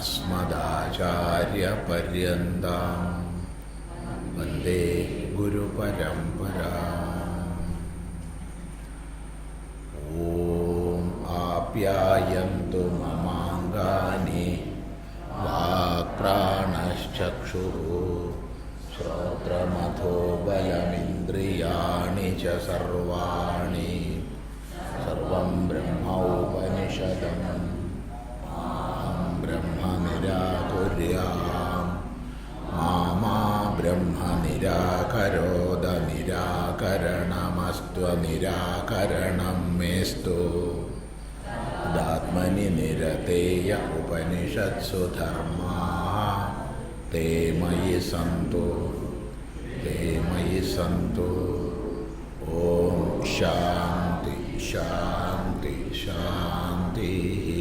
अस्मदाचार्यपर्यन्तां वन्दे गुरुपरम्परा। ॐ आप्यायन्तु ममाङ्गानि। वाक्प्राणश्चक्षुः। श्रोत्रमथो बलमिन्द्रियाणि च सर्वाणि। सर्वं ब्रह्मोपनिषदम् निराकुर्यां मा ब्रह्म निराकरोद निराकरणमस्त्वनिराकरणं मेस्तु दात्मनि निरतेय उपनिषत्सु धर्माः ते मयि सन्तु ते मयि सन्तु ॐ शान्ति शान्ति शान्तिः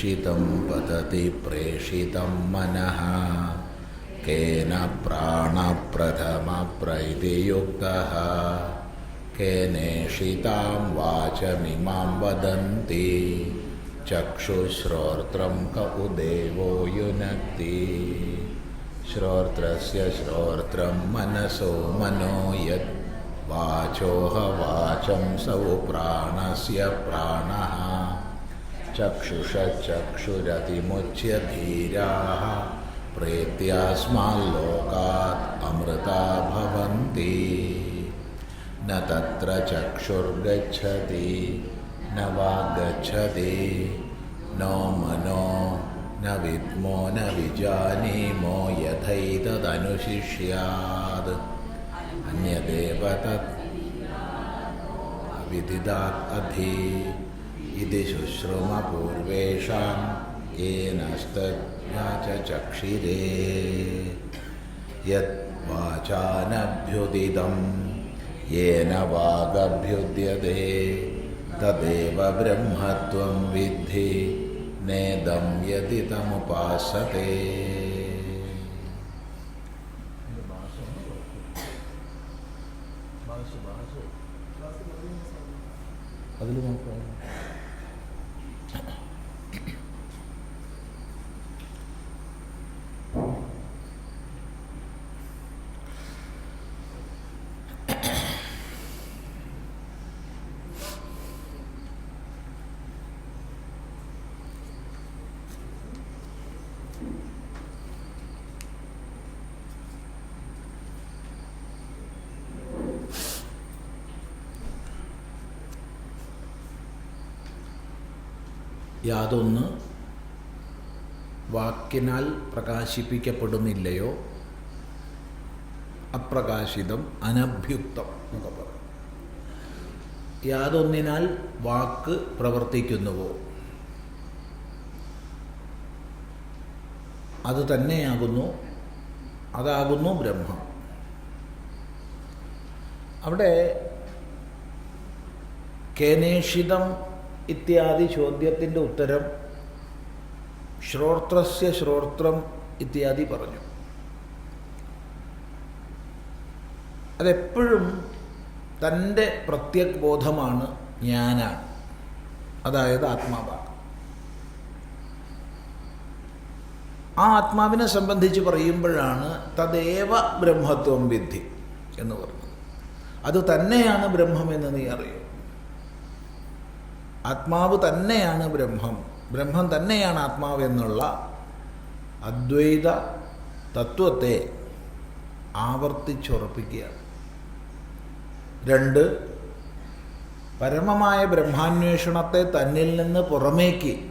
केनेषितं पतति प्रेषितं मनः। केन प्राणप्रथमप्रैतियुक्तः केनेषितां वाचमिमां वदन्ति। चक्षुश्रोत्रं क उदेवो युनक्ति। श्रोत्रस्य श्रोत्रं मनसो मनो यत्। वाचोह वाचं सौ प्राणस्य प्राणः। चक्षुषचक्षुरतिमुच्य धीराः प्रेत्यास्माल्लोकात् अमृता भवन्ति न तत्र चक्षुर्गच्छति न वाग्गच्छति नो मनो न विद्मो न विजानीमो यथैतदनुशिष्यात् अन्यदेव तत् विदिदात् अधि इति शुश्रुमपूर्वेषां येनस्तज्ञाचक्षिरे यद्वाचानभ्युदिदं येन वागभ्युद्यते तदेव ब्रह्मत्वं विद्धि नेदं यदि तमुपासते യാതൊന്ന് വാക്കിനാൽ പ്രകാശിപ്പിക്കപ്പെടുന്നില്ലയോ? അപ്രകാശിതം അനഭ്യുക്തം എന്നൊക്കെ പറയും. യാതൊന്നിനാൽ വാക്ക് പ്രവർത്തിക്കുന്നുവോ? അത് തന്നെയാകുന്നു അതാകുന്നു ബ്രഹ്മം. അവിടെ കേനേഷിതം ഇത്യാദി ചോദ്യത്തിന്റെ ഉത്തരം ശ്രോത്രസ്യ ശ്രോത്രം ഇത്യാദി പറഞ്ഞു. അതെപ്പോഴും തന്റെ പ്രത്യക് ബോധമാണ് ഞാനാണ് അതായത് ആത്മാവാണ്. ആ ആത്മാവിനെ സംബന്ധിച്ച് പറയുമ്പോഴാണ് തദേവ ബ്രഹ്മത്വം വിദ്ധി എന്ന് പറഞ്ഞത്. അത് തന്നെയാണ് ബ്രഹ്മമെന്ന് നീ അറിയൂ ആത്മാവ് തന്നെയാണ് ബ്രഹ്മം. ബ്രഹ്മം തന്നെയാണ് ആത്മാവ് എന്നുള്ള അദ്വൈത തത്വത്തെ ആവർത്തിച്ചുറപ്പിക്കുകയാണ്. രണ്ട് പരമമായ ബ്രഹ്മാന്വേഷണത്തെ തന്നിൽ നിന്ന് പുറമേക്ക്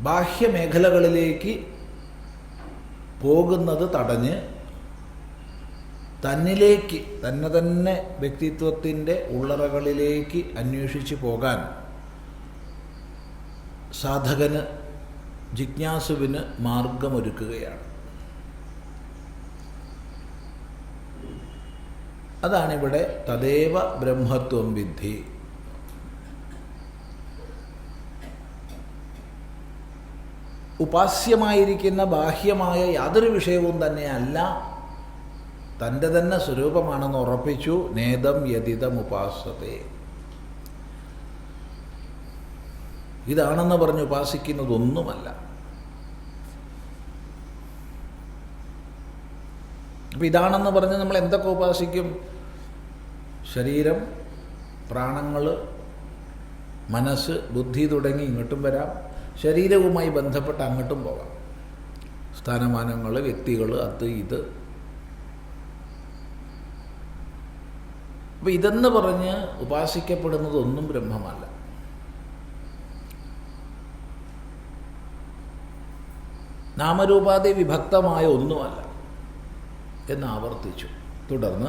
ബാഹ്യമേഖലകളിലേക്ക് പോകുന്നത് തടഞ്ഞ് തന്നിലേക്ക് തന്നെ തന്നെ വ്യക്തിത്വത്തിന്റെ ഉള്ളറകളിലേക്ക് അന്വേഷിച്ച് പോകാൻ സാധകന് ജിജ്ഞാസുവിന് മാർഗമൊരുക്കുകയാണ്. അതാണിവിടെ തദേവ ബ്രഹ്മത്വം വിദ്ധി. ഉപാസ്യമായിരിക്കുന്ന ബാഹ്യമായ യാതൊരു വിഷയവും തന്നെയല്ല തന്റെ തന്നെ സ്വരൂപമാണെന്ന് ഉറപ്പിച്ചു നേതം യതിതം ഉപാസത്തെ. ഇതാണെന്ന് പറഞ്ഞ് ഉപാസിക്കുന്നതൊന്നുമല്ല. അപ്പം ഇതാണെന്ന് പറഞ്ഞ് നമ്മൾ എന്തൊക്കെ ഉപാസിക്കും? ശരീരം പ്രാണങ്ങൾ മനസ്സ് ബുദ്ധി തുടങ്ങി ഇങ്ങോട്ടും വരാം. ശരീരവുമായി ബന്ധപ്പെട്ട് അങ്ങോട്ടും പോകാം. സ്ഥാനമാനങ്ങൾ വ്യക്തികൾ അത് ഇത്. അപ്പം ഇതെന്ന് പറഞ്ഞ് ഉപാസിക്കപ്പെടുന്നതൊന്നും ബ്രഹ്മമല്ല. നാമരൂപാധി വിഭക്തമായ ഒന്നുമല്ല എന്ന് ആവർത്തിച്ചു. തുടർന്ന്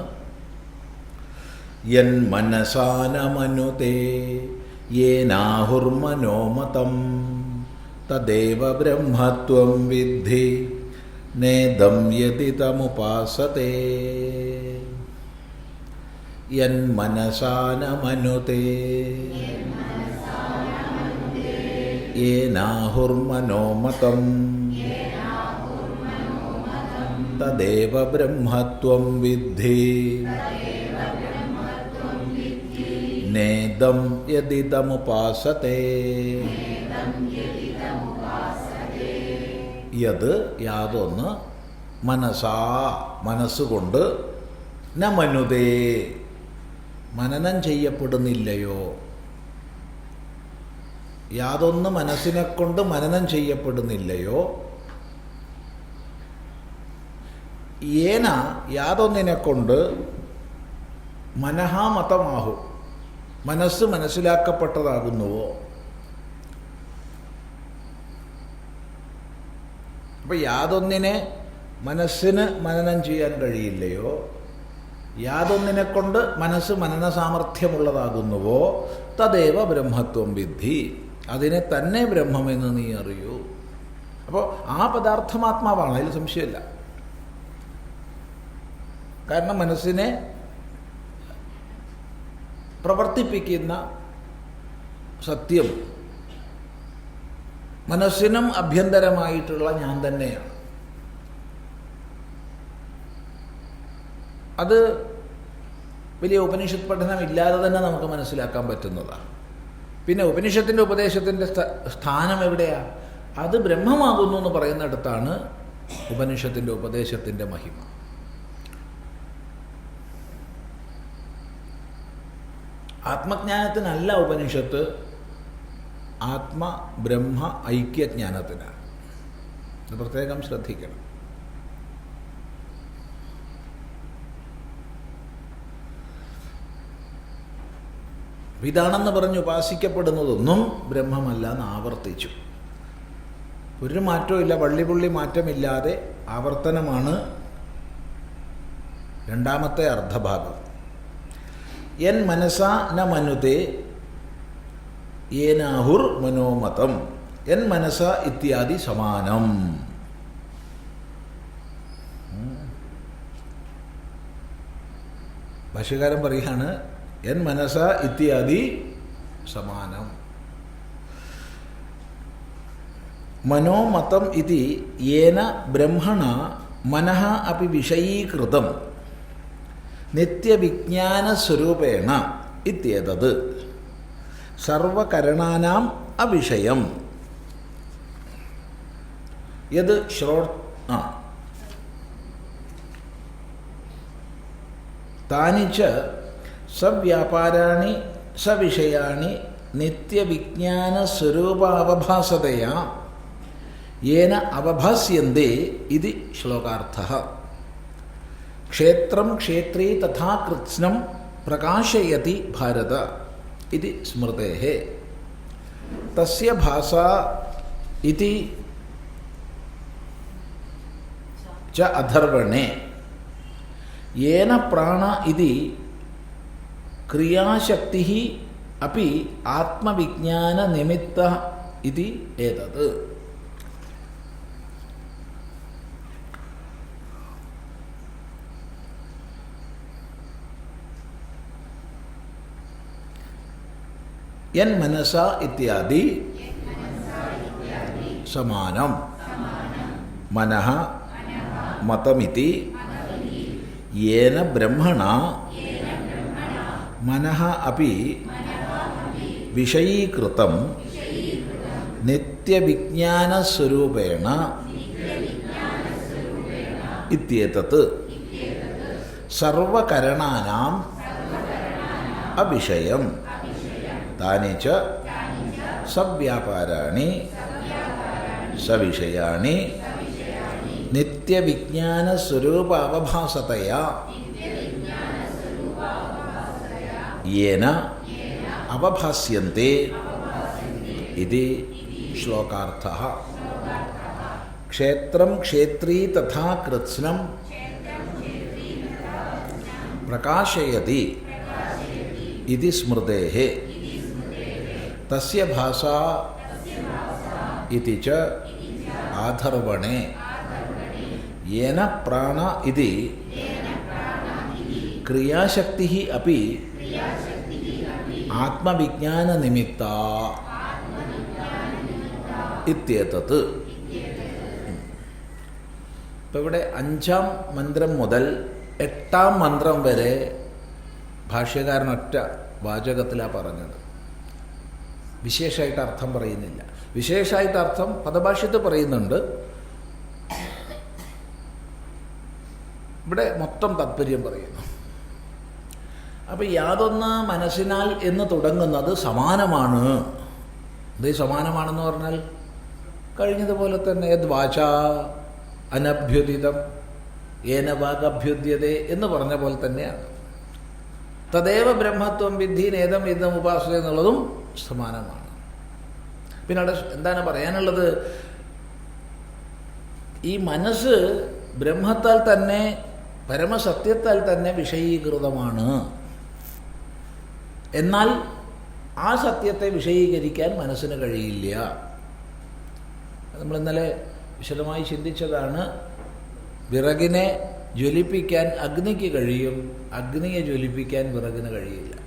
യൻ മനസാനമനുതേ യേനാഹുർമനോമതം തദേവ ബ്രഹ്മത്വം വിദ്ധി നേദം യതിതമുപാസത്തെ യൻ മനസാനമനുതേ യേനാഹുർമനോമതം തദേവ ബ്രഹ്മത്വം വിദ്ധി. നേദം യതിതമുപാസത്തെ യത് യാതൊന്ന് മനസാ മനസ്സുകൊണ്ട് ന മനുതേ. മനനം ചെയ്യപ്പെടുന്നില്ലയോ? യാതൊന്ന് മനസ്സിനെ കൊണ്ട് മനനം ചെയ്യപ്പെടുന്നില്ലയോ? ഏന യാതൊന്നിനെ കൊണ്ട് മനഹാമതമാഹു മനസ്സ് മനസ്സിലാക്കപ്പെട്ടതാകുന്നുവോ? അപ്പം യാതൊന്നിനെ മനസ്സിന് മനനം ചെയ്യാൻ കഴിയില്ലയോ? യാതൊന്നിനെ കൊണ്ട് മനസ്സ് മനന സാമർഥ്യമുള്ളതാകുന്നുവോ തദേവ ബ്രഹ്മത്വം വിദ്ധി. അതിനെ തന്നെ ബ്രഹ്മമെന്ന് നീ അറിയൂ. അപ്പോൾ ആ പദാർത്ഥമാത്മാവാണ് അതിൽ സംശയമില്ല. കാരണം മനസ്സിനെ പ്രവർത്തിപ്പിക്കുന്ന സത്യം മനസ്സിനും അഭ്യന്തരമായിട്ടുള്ള ഞാൻ തന്നെയാണ്. അത് വലിയ ഉപനിഷത്ത് പഠനം ഇല്ലാതെ തന്നെ നമുക്ക് മനസ്സിലാക്കാൻ പറ്റുന്നതാണ്. പിന്നെ ഉപനിഷത്തിന്റെ ഉപദേശത്തിന്റെ സ്ഥാനം എവിടെയാണ് അത് ബ്രഹ്മമാകുന്നു എന്ന് പറയുന്നിടത്താണ് ഉപനിഷത്തിന്റെ ഉപദേശത്തിന്റെ മഹിമ. ആത്മജ്ഞാനത്തിനല്ല ഉപനിഷത്ത് ആത്മ ബ്രഹ്മ ഐക്യജ്ഞാനത്തിനാണ് പ്രത്യേകം ശ്രദ്ധിക്കണം. ഇതാണെന്ന് പറഞ്ഞ് ഉപാസിക്കപ്പെടുന്നതൊന്നും ബ്രഹ്മമല്ല എന്ന് ആവർത്തിച്ചു. ഒരു മാറ്റവും ഇല്ല വള്ളിപുള്ളി മാറ്റമില്ലാതെ ആവർത്തനമാണ് രണ്ടാമത്തെ അർദ്ധഭാഗം. എൻ മനസാ ന മനുതേ ഏനാഹുർ മനോമതം എൻ മനസ ഇത്യാദി സമാനം. ഭക്ഷ്യകാരം പറയുകയാണ് എൻ മനസ ഇത്യാദി സമാനം. മനോമതം ഇതി യേന ബ്രഹ്മണ മനഃ അപ്പി വിഷയീകൃതം. നിത്യവിജ്ഞാനസ്വരൂപേണ ഇത്യേതത്. സർവകരണാനാം അവിഷയം. യത് ശ്രോ ആ. താനി ച സവ്യാപാരാണി സവിഷയാണി നിത്യവിജ്ഞാനസ്വരൂപാവഭാസതയാ. യേന അവഭാസ്യന്തെ ഇത് ശ്ലോകാർത്ഥ. ക്ഷേത്രം ക്ഷേത്രേ തഥാ കൃത്സ്നം പ്രകാശയതി ഭാരത. ഇത് സ്മൃതേ തസ്യ ഭാഷ ഇതി ച അധർവണേ. येन प्राण इति क्रियाशक्तिः अपि आत्मविज्ञाननिमित्तः इति एतत् यन्मनस इत्यादि समानं मनः मतमिति येन ब्रह्मणा മനഃ അപ്പി വിഷയീകൃതം നിത്യവിജ്ഞാനസ്വരൂപേണ ഇത്യേതത് സർവകരണാനാം അവിഷയം താനി ച സവ്യാപാരാണി സവിഷയാണി നിത്യവിജ്ഞാനസ്വരൂപ അവഭാസതയാ येन अवभास्यन्ते इति श्लोकार्थः। क्षेत्रं क्षेत्री तथा कृत्स्नं प्रकाशयति इति स्मृतेः। तस्य भाषा इति च आधर्वणे। येन प्राण इति क्रियाशक्तिः अपि ആത്മവിജ്ഞാനനിമിത്ത ഇത്യേതത്. ഇപ്പം ഇവിടെ അഞ്ചാം മന്ത്രം മുതൽ എട്ടാം മന്ത്രം വരെ ഭാഷ്യകാരൻ ഒറ്റ വാചകത്തിലാണ് പറഞ്ഞത്. വിശേഷമായിട്ട് അർത്ഥം പറയുന്നില്ല. വിശേഷമായിട്ട് അർത്ഥം പദഭാഷ്യത്തിൽ പറയുന്നുണ്ട്. ഇവിടെ മൊത്തം താത്പര്യം പറയുന്നു. അപ്പം യാതൊന്ന് മനസ്സിനാൽ എന്ന് തുടങ്ങുന്നത് സമാനമാണ്. ഇത് സമാനമാണെന്ന് പറഞ്ഞാൽ കഴിഞ്ഞതുപോലെ തന്നെ യത് വാച അനഭ്യുദിതം ഏന വാഗഭ്യുദ്യതേ എന്ന് പറഞ്ഞ പോലെ തന്നെയാണ്. തദേവ ബ്രഹ്മത്വം വിദ്ധി നേതം ഇതം ഉപാസന എന്നുള്ളതും സമാനമാണ്. പിന്നെ അവിടെ എന്താണ് പറയാനുള്ളത്? ഈ മനസ്സ് ബ്രഹ്മത്താൽ തന്നെ പരമസത്യത്താൽ തന്നെ വിഷയീകൃതമാണ്. എന്നാൽ ആ സത്യത്തെ വിഷയീകരിക്കാൻ മനസ്സിന് കഴിയില്ല. നമ്മൾ ഇന്നലെ വിശദമായി ചിന്തിച്ചതാണ്. വിറകിനെ ജ്വലിപ്പിക്കാൻ അഗ്നിക്ക് കഴിയും അഗ്നിയെ ജ്വലിപ്പിക്കാൻ വിറകിന് കഴിയില്ല.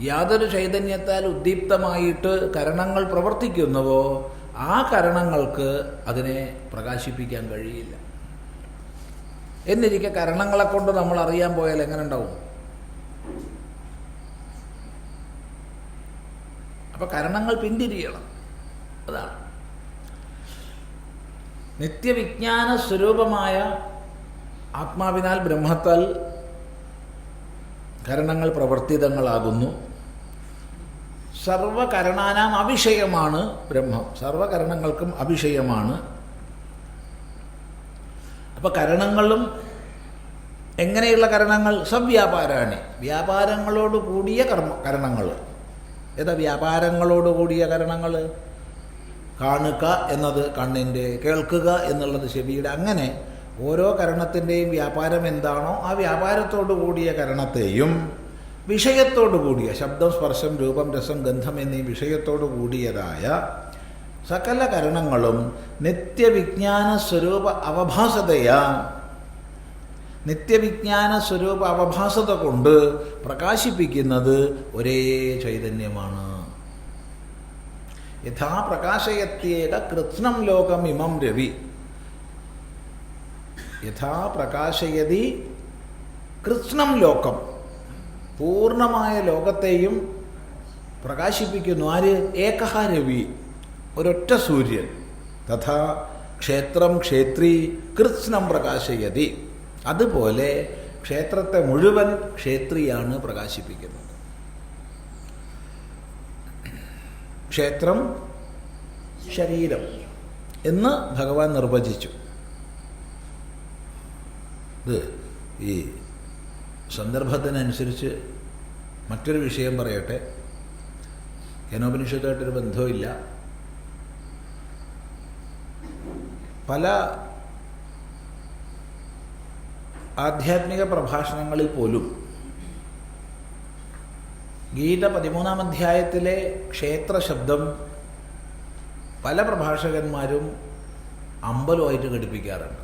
യാതൊരു ചൈതന്യത്താൽ ഉദ്ദീപ്തമായിട്ട് കരണങ്ങൾ പ്രവർത്തിക്കുന്നുവോ ആ കരണങ്ങൾക്ക് അതിനെ പ്രകാശിപ്പിക്കാൻ കഴിയില്ല. എന്നിരിക്കെ കരണങ്ങളെ കൊണ്ട് നമ്മൾ അറിയാൻ പോയാൽ എങ്ങനെ ഉണ്ടാവും? അപ്പൊ കരണങ്ങൾ പിന്തിരിയണം. അതാണ്. നിത്യവിജ്ഞാന സ്വരൂപമായ ആത്മാവിനാൽ ബ്രഹ്മത്താൽ കരണങ്ങൾ പ്രവർത്തിതങ്ങളാകുന്നു. സർവകരണാനാം അവിഷയമാണ് ബ്രഹ്മം. സർവകരണങ്ങൾക്കും അവിഷയമാണ്. അപ്പോൾ കരണങ്ങളും എങ്ങനെയുള്ള കരണങ്ങൾ? സവ്യാപാരാണ്. വ്യാപാരങ്ങളോട് കൂടിയ കർമ്മ കരണങ്ങൾ ഏതാ വ്യാപാരങ്ങളോട് കൂടിയ കരണങ്ങൾ കാണുക എന്നത് കണ്ണിന്റെ കേൾക്കുക എന്നുള്ളത് ചെവിയുടെ. അങ്ങനെ ഓരോ കരണത്തിന്റെയും വ്യാപാരം എന്താണോ ആ വ്യാപാരത്തോടു കൂടിയ കരണത്തെയും വിഷയത്തോടു കൂടിയ ശബ്ദം സ്പർശം രൂപം രസം ഗന്ധം എന്നീ വിഷയത്തോടു കൂടിയതായ സകല കരണങ്ങളും നിത്യവിജ്ഞാന സ്വരൂപ അവഭാസതയാ നിത്യവിജ്ഞാന സ്വരൂപ അവഭാസത കൊണ്ട് പ്രകാശിപ്പിക്കുന്നത് ഒരേ ചൈതന്യമാണ്. യഥാ പ്രകാശയത്യേക കൃത്നം ലോകം ഇമം രവി. യഥാ പ്രകാശയതി കൃത്നം ലോകം. പൂർണമായ ലോകത്തെയും പ്രകാശിപ്പിക്കുന്നു. ആര്? ഏകഹ രവി. ഒരൊറ്റ സൂര്യൻ. തഥാ ക്ഷേത്രം ക്ഷേത്രി കൃത്സ്നം പ്രകാശയതി. അതുപോലെ ക്ഷേത്രത്തെ മുഴുവൻ ക്ഷേത്രിയാണ് പ്രകാശിപ്പിക്കുന്നത്. ക്ഷേത്രം ശരീരം എന്ന് ഭഗവാൻ നിർവചിച്ചു. ഇത് ഈ സന്ദർഭത്തിനനുസരിച്ച് മറ്റൊരു വിഷയം പറയട്ടെ. കേനോപനിഷത്തുമായിട്ടൊരു ഇല്ല പല ആധ്യാത്മിക പ്രഭാഷണങ്ങളിൽ പോലും ഗീത പതിമൂന്നാം അധ്യായത്തിലെ ക്ഷേത്ര ശബ്ദം പല പ്രഭാഷകന്മാരും അമ്പലമായിട്ട് ഘടിപ്പിക്കാറുണ്ട്.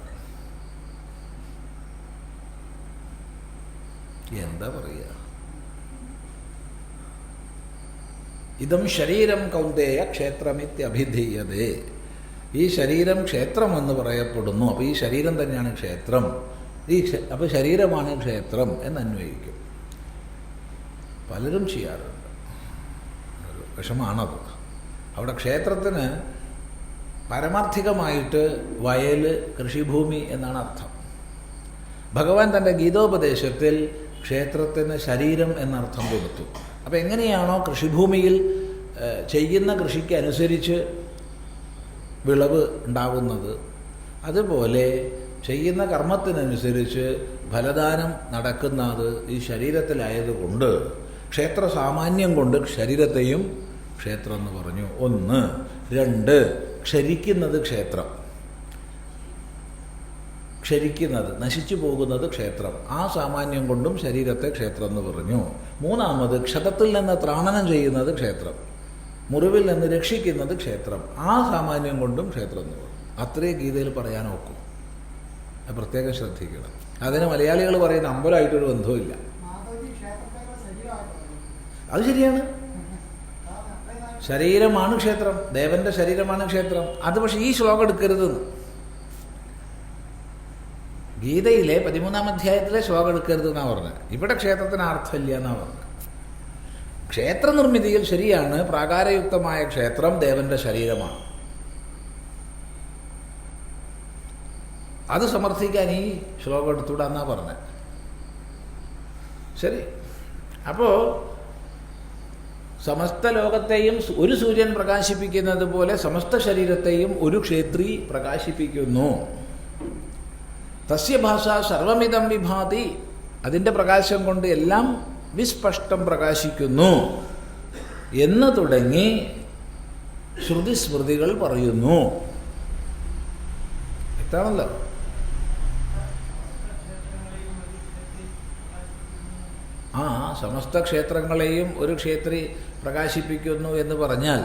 എന്താ പറയുക ഇതം ശരീരം കൗന്ദേയ ക്ഷേത്രമിത്യഭിധീയതേ ഈ ശരീരം ക്ഷേത്രം എന്ന് പറയപ്പെടുന്നു. അപ്പോൾ ഈ ശരീരം തന്നെയാണ് ക്ഷേത്രം. ഈ അപ്പോൾ ശരീരമാണ് ക്ഷേത്രം എന്ന് അന്വയിക്കും പലരും ചെയ്യാറുണ്ട്. വിഷമാണത്. അവിടെ ക്ഷേത്രത്തിന് പരമാർത്ഥികമായിട്ട് വയൽ കൃഷിഭൂമി എന്നാണ് അർത്ഥം. ഭഗവാൻ തന്റെ ഗീതോപദേശത്തിൽ ക്ഷേത്രത്തിന് ശരീരം എന്നർത്ഥം കൊടുത്തു. അപ്പോൾ എങ്ങനെയാണോ കൃഷിഭൂമിയിൽ ചെയ്യുന്ന കൃഷിക്ക് അനുസരിച്ച് വിളവ് ഉണ്ടാകുന്നത് അതുപോലെ ചെയ്യുന്ന കർമ്മത്തിനനുസരിച്ച് ഫലദാനം നടക്കുന്നത് ഈ ശരീരത്തിലായതുകൊണ്ട് ക്ഷേത്ര സാമാന്യം കൊണ്ട് ശരീരത്തെയും ക്ഷേത്രം എന്ന് പറഞ്ഞു. ഒന്ന്. രണ്ട്. ക്ഷരിക്കുന്നത് ക്ഷേത്രം. ക്ഷരിക്കുന്നത് നശിച്ചു പോകുന്നത് ക്ഷേത്രം. ആ സാമാന്യം കൊണ്ടും ശരീരത്തെ ക്ഷേത്രം എന്ന് പറഞ്ഞു. മൂന്നാമത് ക്ഷതത്തിൽ നിന്ന് ത്രാണനം ചെയ്യുന്നത് ക്ഷേത്രം. മുറിവിൽ നിന്ന് രക്ഷിക്കുന്നത് ക്ഷേത്രം. ആ സാമാന്യം കൊണ്ടും ക്ഷേത്രം എന്ന് പറഞ്ഞു. അത്രേ ഗീതയിൽ പറയാൻ അത് പ്രത്യേകം ശ്രദ്ധിക്കണം. അതിന് മലയാളികൾ പറയുന്ന അമ്പലമായിട്ടൊരു ബന്ധവുമില്ല. അത് ശരിയാണ്. ശരീരമാണ് ക്ഷേത്രം. ദേവന്റെ ശരീരമാണ് ക്ഷേത്രം. അത് പക്ഷേ ഈ ശ്ലോകം എടുക്കരുതെന്ന്. ഗീതയിലെ പതിമൂന്നാം അധ്യായത്തിലെ ശ്ലോകം എടുക്കരുത് എന്നാ പറഞ്ഞത്. ഇവിടെ ക്ഷേത്രത്തിന് അർത്ഥമില്ല എന്നാ പറഞ്ഞത്. ക്ഷേത്ര നിർമ്മിതിയിൽ ശരിയാണ്. പ്രാകാരയുക്തമായ ക്ഷേത്രം ദേവന്റെ ശരീരമാണ്. അത് സമർത്ഥിക്കാൻ ഈ ശ്ലോകം എടുത്തുകൂടാന്നാ പറഞ്ഞത് ശരി. അപ്പോൾ സമസ്ത ലോകത്തെയും ഒരു സൂര്യൻ പ്രകാശിപ്പിക്കുന്നത് പോലെ സമസ്ത ശരീരത്തെയും ഒരു ക്ഷേത്രി പ്രകാശിപ്പിക്കുന്നു. തസ്യ ഭാഷ സർവമിതം വിഭാതി. അതിന്റെ പ്രകാശം കൊണ്ട് എല്ലാം വിസ്പഷ്ടം പ്രകാശിക്കുന്നു. എന്ന് തുടങ്ങി ശ്രുതിസ്മൃതികൾ പറയുന്നു. എത്താണല്ലോ ആ സമസ്ത ക്ഷേത്രങ്ങളെയും ഒരു ക്ഷേത്രി പ്രകാശിപ്പിക്കുന്നു എന്ന് പറഞ്ഞാൽ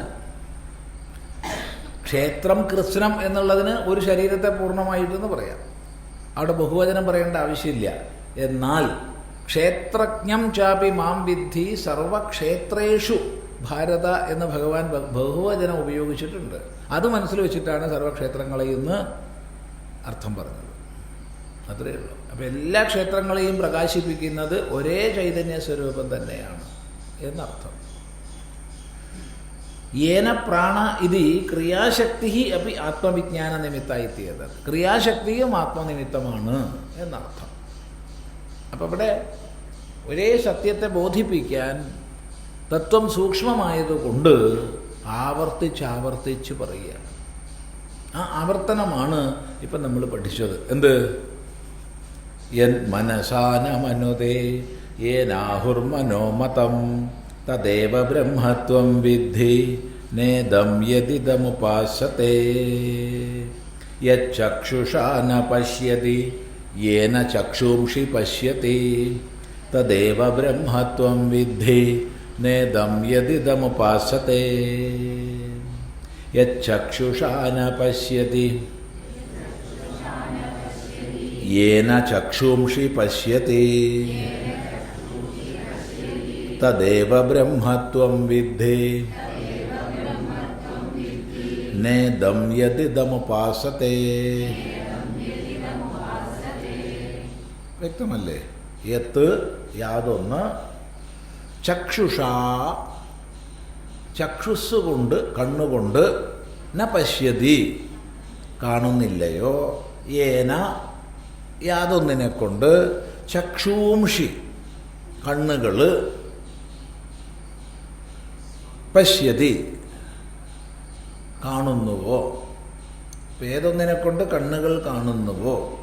ക്ഷേത്രം കൃത്സ്നം എന്നുള്ളതിന് ഒരു ശരീരത്തെ പൂർണമായിട്ടെന്ന് പറയാം. അവിടെ ബഹുവചനം പറയേണ്ട ആവശ്യമില്ല. എന്നാൽ ക്ഷേത്രജ്ഞം ചാപി മാം വിദ്ധി സർവക്ഷേത്രേഷു ഭാരത എന്ന് ഭഗവാൻ ബഹുവചനം ഉപയോഗിച്ചിട്ടുണ്ട്. അത് മനസ്സിൽ വെച്ചിട്ടാണ് സർവക്ഷേത്രങ്ങളെ ഇന്ന് അർത്ഥം പറഞ്ഞത്. അത്രയേ ഉള്ളൂ. അപ്പോൾ എല്ലാ ക്ഷേത്രങ്ങളെയും പ്രകാശിപ്പിക്കുന്നത് ഒരേ ചൈതന്യ സ്വരൂപം തന്നെയാണ് എന്നർത്ഥം. ഏന പ്രാണ ഇത് ക്രിയാശക്തി അപ്പി ആത്മവിജ്ഞാന നിമിത്തായിത്തീയത്. ക്രിയാശക്തിയും ആത്മനിമിത്തമാണ് എന്നർത്ഥം. അപ്പം ഇവിടെ ഒരേ സത്യത്തെ ബോധിപ്പിക്കാൻ തത്വം സൂക്ഷ്മമായതുകൊണ്ട് ആവർത്തിച്ചാവർത്തിച്ച് പറയുക ആ ആവർത്തനമാണ് ഇപ്പം നമ്മൾ പഠിച്ചത്. എന്ത്? യൻ മനസാനമനുതേ യേനാഹുർമനോമതം തദേവ ബ്രഹ്മത്വം വിദ്ധി നേദം യദിദമുപാസത്തെ യച്ചക്ഷുഷാ ന പശ്യതി യേന ചക്ഷുംഷി പശ്യതി തദേവ ബ്രഹ്മത്വം വിദ്ധി നേദം യദിദമുപാസത്തെ യച്ചക്ഷുഷാ ന പശ്യതി യേന ചക്ഷുംഷി പശ്യത്തെ തദേവ ബ്രഹ്മത്വം വിദ്ധേ നേദം യതിദമുപാസത്തെ വ്യക്തമല്ലേ? യത്ത് യാതൊന്ന് ചക്ഷുഷ ചക്ഷുസ് കൊണ്ട് കണ്ണുകൊണ്ട് ന പശ്യതി. കാണുന്നില്ലയോ? ഏന യാതൊന്നിനെ കൊണ്ട് ചക്ഷൂംഷി കണ്ണുകൾ പശ്യതി കാണുന്നുവോ? ഏതൊന്നിനെ കൊണ്ട് കണ്ണുകൾ കാണുന്നുവോ?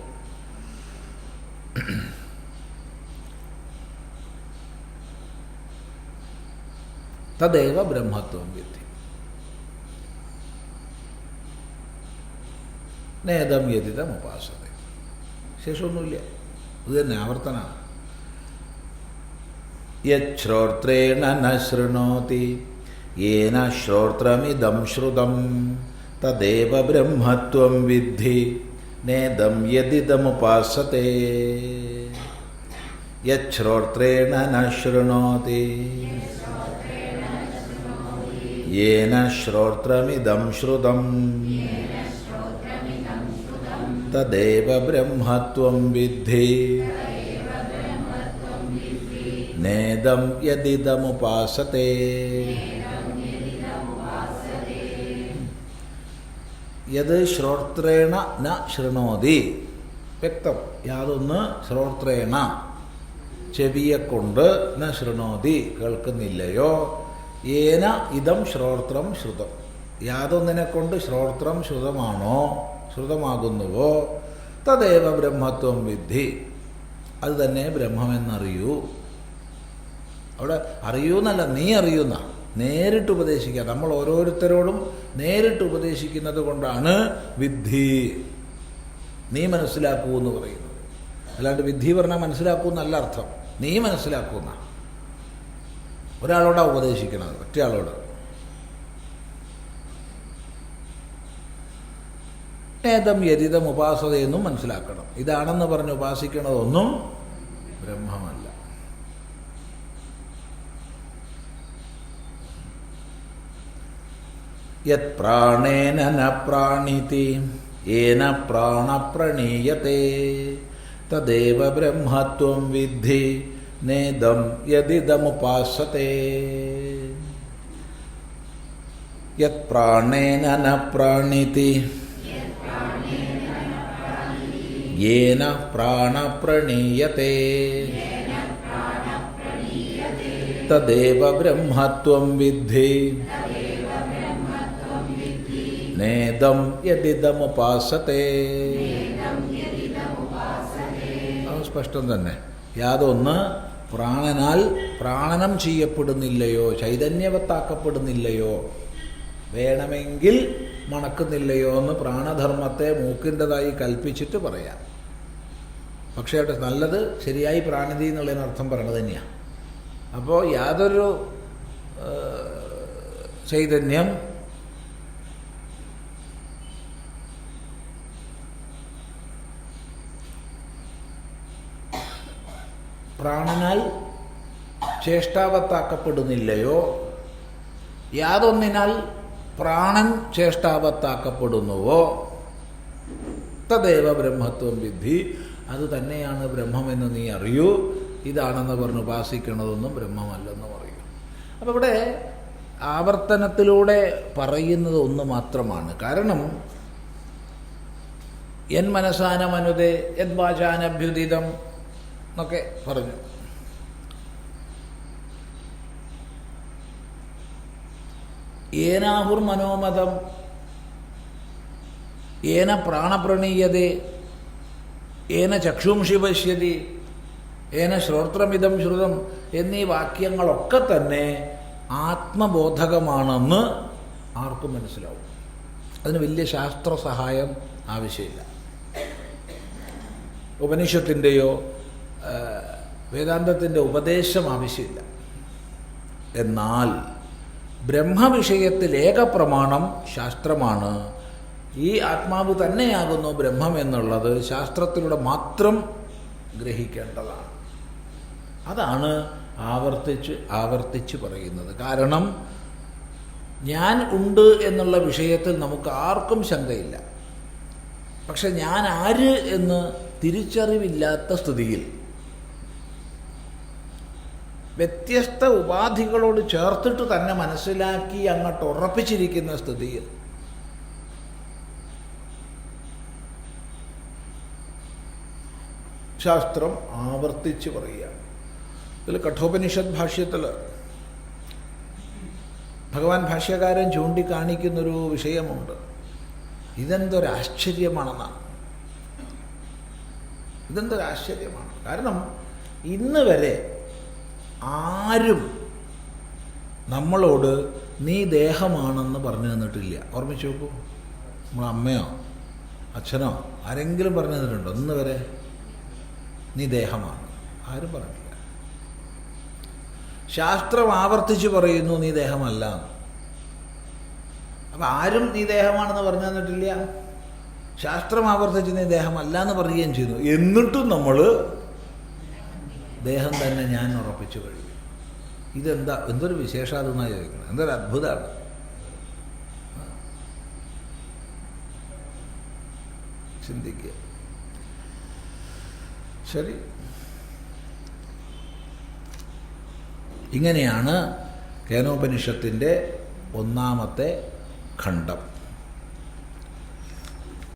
തദൈവ ബ്രഹ്മത്വം വിധി. നേതം യതിതം ഉപാസത ശേഷമൊന്നുമില്ല ഇത് തന്നെ ആവർത്തനാണ് യശ്രോത്രേണ ന ശൃണോതി യേന ശ്രോത്രമിദം ശ്രുതം തദേവ ബ്രഹ്മത്വം വിദ്ധി നേദം യതിദമുപാസത്തെ യശ്രോത്രേണ ന ശൃണോതി യേന ശ്രോത്രമിദം ശ്രുതം തദേവ ബ്രഹ്മത്വം വിദ്ധി നേദം യദിദമുപാസത്തെ യത് ശ്രോത്രേണ ന ശൃണോതി വ്യക്തം. യാതൊന്ന് ശ്രോത്രേണ ചെവിയെക്കൊണ്ട് ന ശൃണോതി കേൾക്കുന്നില്ലയോ? ഏന ഇതം ശ്രോത്രം ശ്രുതം. യാതൊന്നിനെ കൊണ്ട് ശ്രോത്രം ശ്രുതമാണോ? ശ്രുതമാകുന്നുവോ? തദേവ ബ്രഹ്മത്വം വിദ്ധി. അത് തന്നെ ബ്രഹ്മമെന്നറിയൂ. അവിടെ അറിയൂ എന്നല്ല നീ അറിയുന്ന. നേരിട്ട് ഉപദേശിക്കുക നമ്മൾ ഓരോരുത്തരോടും നേരിട്ട് ഉപദേശിക്കുന്നത് കൊണ്ടാണ് വിദ്ധി. നീ മനസ്സിലാക്കൂ എന്ന് പറയുന്നത് അല്ലാണ്ട് വിദ്ധി പറഞ്ഞാൽ മനസ്സിലാക്കൂ എന്നല്ല അർത്ഥം. നീ മനസ്സിലാക്കുന്ന. ഒരാളോടാണ് ഉപദേശിക്കണത് ഒറ്റയാളോട്. ഏതം യരിതം ഉപാസതയെന്നും മനസ്സിലാക്കണം. ഇതാണെന്ന് പറഞ്ഞ് ഉപാസിക്കണതൊന്നും ബ്രഹ്മമല്ല. യത് പ്രാണേന ന പ്രാണിതി ഏന പ്രാണപ്രണീയത്തെ തദേവ ബ്രഹ്മത്വം വിദ്ധി നേദം യതിദമുപാസത്തെ യത് പ്രാണേന ന പ്രാണിതി യേന പ്രാണപ്രണീയത്തെ തദേവ ബ്രഹ്മത്വം വിദ്ധി നേദം യതിദമുപാസത്തെ സ്പഷ്ടം തന്നെ. യാതൊന്ന് പ്രാണനാൽ പ്രാണനം ചെയ്യപ്പെടുന്നില്ലയോ ചൈതന്യവത്താക്കപ്പെടുന്നില്ലയോ വേണമെങ്കിൽ മണക്കുന്നില്ലയോ എന്ന് പ്രാണധർമ്മത്തെ മൂക്കിന്റെതായി കൽപ്പിച്ചിട്ട് പറയാം. പക്ഷേ അവിടെ നല്ലത് ശരിയായി പ്രാണിതി എന്നുള്ളതിന് അർത്ഥം പറയണത് തന്നെയാണ് അപ്പോൾ യാതൊരു ചൈതന്യം പ്രാണനാൽ ചേഷ്ടാവത്താക്കപ്പെടുന്നില്ലയോ? യാതൊന്നിനാൽ പ്രാണൻ ചേഷ്ടാവത്താക്കപ്പെടുന്നുവോ? തദേവ ബ്രഹ്മത്വം വിദ്ധി. അത് തന്നെയാണ് ബ്രഹ്മമെന്ന് നീ അറിയൂ. ഇതാണെന്ന് പറഞ്ഞ് ഉപാസിക്കണതൊന്നും ബ്രഹ്മമല്ലെന്ന് പറയും. അപ്പോൾ ഇവിടെ ആവർത്തനത്തിലൂടെ പറയുന്നത് ഒന്ന് മാത്രമാണ്. കാരണം എൻ മനസാനമനുതേ എൻ വാചാനഭ്യുദിതം എന്നൊക്കെ പറഞ്ഞു. ഏനാഹുർ മനോമതം ഏന പ്രാണപ്രണീയതേ ഏന ചക്ഷുംഷി പശ്യതി ഏന ശ്രോത്രമിതം ശ്രുതം എന്നീ വാക്യങ്ങളൊക്കെ തന്നെ ആത്മബോധകമാണെന്ന് ആർക്കും മനസ്സിലാവും. അതിന് വലിയ ശാസ്ത്ര സഹായം ആവശ്യമില്ല ഉപനിഷത്തിന്റെയോ വേദാന്തത്തിന്റെ ഉപദേശം ആവശ്യമില്ല. എന്നാൽ ബ്രഹ്മവിഷയത്തിൽ ഏകപ്രമാണം ശാസ്ത്രമാണ്. ഈ ആത്മാവ് തന്നെയാകുന്നു ബ്രഹ്മം എന്നുള്ളത് ശാസ്ത്രത്തിലൂടെ മാത്രം ഗ്രഹിക്കേണ്ടതാണ്. അതാണ് ആവർത്തിച്ച് ആവർത്തിച്ച് പറയുന്നത്. കാരണം ഞാൻ ഉണ്ട് എന്നുള്ള വിഷയത്തിൽ നമുക്ക് ആർക്കും ശങ്കയില്ല. പക്ഷെ ഞാൻ ആര് എന്ന് തിരിച്ചറിവില്ലാത്ത സ്ഥിതിയിൽ വ്യത്യസ്ത ഉപാധികളോട് ചേർത്തിട്ട് തന്നെ മനസ്സിലാക്കി അങ്ങോട്ട് ഉറപ്പിച്ചിരിക്കുന്ന സ്ഥിതിയിൽ ശാസ്ത്രം ആവർത്തിച്ച് പറയുകയാണ്. ഇതിൽ കഠോപനിഷത് ഭാഷ്യത്തിൽ ഭഗവാൻ ഭാഷ്യകാരൻ ചൂണ്ടിക്കാണിക്കുന്നൊരു വിഷയമുണ്ട്. ഇതെന്തൊരാശ്ചര്യമാണെന്നാണ്. ഇതെന്തൊരാശ്ചര്യമാണ്. കാരണം ഇന്ന് വരെ ആരും നമ്മളോട് നീ ദേഹമാണെന്ന് പറഞ്ഞു തന്നിട്ടില്ല ഓർമ്മിച്ച് നോക്കൂ. നമ്മളമ്മയോ അച്ഛനോ ആരെങ്കിലും പറഞ്ഞു തന്നിട്ടുണ്ടോ? ഇന്ന് വരെ നീ ദേഹമാണ് ആരും പറഞ്ഞില്ല ശാസ്ത്രം ആവർത്തിച്ച് പറയുന്നു നീ ദേഹമല്ല. അപ്പം ആരും നീ ദേഹമാണെന്ന് പറഞ്ഞു തന്നിട്ടില്ല. ശാസ്ത്രം ആവർത്തിച്ച് നീ ദേഹമല്ല എന്ന് പറയുകയും ചെയ്യുന്നു എന്നിട്ടും നമ്മൾ ദേഹം തന്നെ ഞാൻ ഉറപ്പിച്ചു കഴിയും ഇതെന്താ? എന്തൊരു വിശേഷാതെന്നാണ് ചോദിക്കുന്നത് എന്തൊരു അത്ഭുതമാണ് ചിന്തിക്കുക. ശരി. ഇങ്ങനെയാണ് കേനോപനിഷത്തിന്റെ ഒന്നാമത്തെ ഖണ്ഡം.